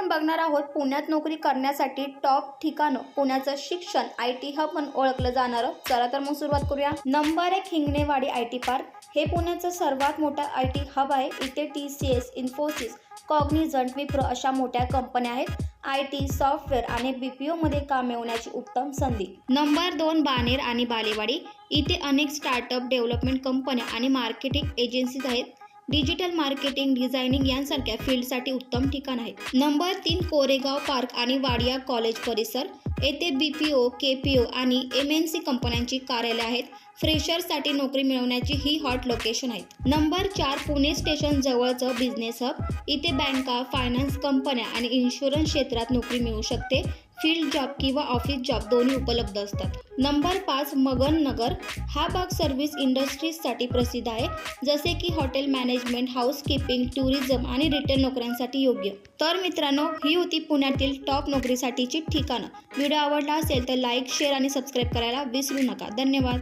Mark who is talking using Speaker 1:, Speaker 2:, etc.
Speaker 1: आपण बघणार आहोत पुण्यात नोकरी करण्यासाठी टॉप ठिकाणं. पुण्याचं शिक्षण आय टी हब म्हणून ओळखलं जाणारं. चला तर मग सुरुवात करूया. नंबर एक हिंगणेवाडी आय टी पार्क. हे पुण्याचं सर्वात मोठं आय टी हब आहे. इथे T C S Infosys Cognizant Wipro अशा मोठ्या कंपन्या आहेत. आय टी सॉफ्टवेअर आणि बी पी ओमध्ये काम मिळवण्याची उत्तम संधी. नंबर दोन बानेर आणि बालेवाडी. इथे अनेक स्टार्टअप डेव्हलपमेंट कंपन्या आणि मार्केटिंग एजन्सीज आहेत. डिजिटल मार्केटिंग डिझायनिंग यांसारख्या फील्डसाठी उत्तम ठिकाण आहे. नंबर तीन कोरेगाव पार्क आणि वाडिया कॉलेज परिसर. येथे बी पी ओ के पी ओ आणि एम एन सी कंपन्यांची कार्यालय आहेत. फ्रेशरसाठी नोकरी मिळवण्याची ही हॉट लोकेशन आहेत नंबर चार पुणे स्टेशन जवळचं बिझनेस हब इथे बँका फायनान्स कंपन्या आणि इन्शुरन्स क्षेत्रात नोकरी मिळू शकते. फील्ड जॉब किंवा ऑफिस जॉब दोन्ही उपलब्ध असतात. नंबर पाच मगन नगर. हा भाग सर्व्हिस इंडस्ट्रीजसाठी प्रसिद्ध आहे. जसे की हॉटेल मॅनेजमेंट हाऊसकीपिंग टुरिझम आणि रिटेल नोकऱ्यांसाठी योग्य. तर मित्रांनो ही होती पुण्यातील टॉप नोकरीसाठीची ठिकाणं. व्हिडिओ आवडला असेल तर लाईक शेअर आणि सबस्क्राईब करायला विसरू नका. धन्यवाद.